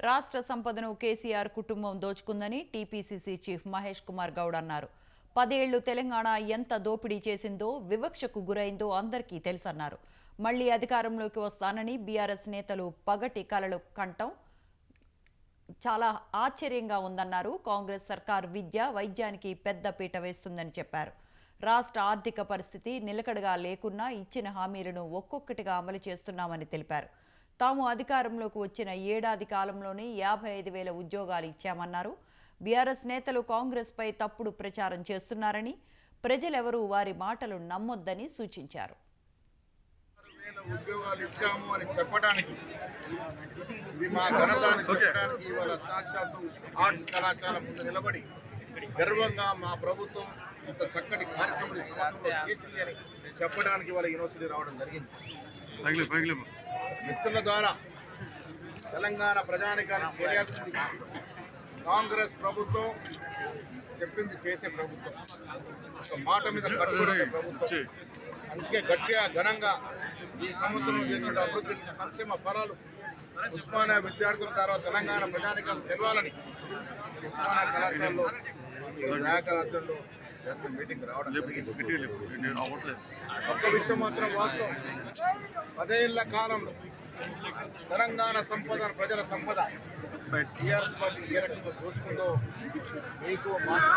రాష్ట్ర సంపదను కేసీఆర్ కుటుంబం దోచుకుందని టీపీసీసీ చీఫ్ మహేష్ కుమార్ గౌడ్ అన్నారు. పదేళ్ళు తెలంగాణ ఎంత దోపిడీ చేసిందో వివక్షకు గురైందో అందరికీ తెలుసన్నారు. మళ్ళీ అధికారంలోకి వస్తానని బీఆర్ఎస్ నేతలు పగటి కలలు కంటం చాలా ఆశ్చర్యంగా ఉందన్నారు. కాంగ్రెస్ సర్కార్ విద్య వైద్యానికి పెద్ద పీట వేస్తుందని చెప్పారు. రాష్ట్ర ఆర్థిక పరిస్థితి నిలకడగా లేకున్నా ఇచ్చిన హామీలను ఒక్కొక్కటిగా అమలు చేస్తున్నామని తెలిపారు. తాము అధికారంలోకి వచ్చిన ఏడాది కాలంలోనే యాభై ఐదు వేల ఉద్యోగాలు ఇచ్చామన్నారు. బీఆర్ఎస్ నేతలు కాంగ్రెస్పై తప్పుడు ప్రచారం చేస్తున్నారని ప్రజలెవరూ వారి మాటలు నమ్మొద్దని సూచించారు. వేల ఉద్యోగాలు ఇచ్చాము అని చెప్పడానికి ఇది మా ఘనత అని చెప్పడానికి ఇవాళ సాక్షాత్తు ఆర్ట్స్ కళాశాల ముందు నిలబడి గర్వంగా మా ప్రభుత్వం ఇంత చక్కటి కార్యక్రమం చేసింది అని చెప్పడానికి ఇవాళ యూనివర్సిటీ రావడం జరిగింది. మిత్రుల ద్వారా తెలంగాణ తెలియాల్సింది కాంగ్రెస్ ప్రభుత్వం చెప్పింది చేసే ప్రభుత్వం. ఒక మాట మీద ప్రభుత్వం. అందుకే గట్టిగా ఘనంగా ఈ సంవత్సరం చేసిన అభివృద్ధి సంక్షేమ ఫలాలు ఉస్మానియా విద్యార్థుల ద్వారా తెలంగాణ ప్రజానికం తెలవాలని ఉస్మానియా కళాశాలలో దయాకరాత్రులు మీటింగ్ రావడం ఒక్క విషయం మాత్రం వాస్తవం. పదేళ్ళ కాలంలో తెలంగాణ సంపద ప్రజల సంపద టీఆర్ఎస్ పార్టీ ఏ రకంగా దోచుకుందో మీకు మాకు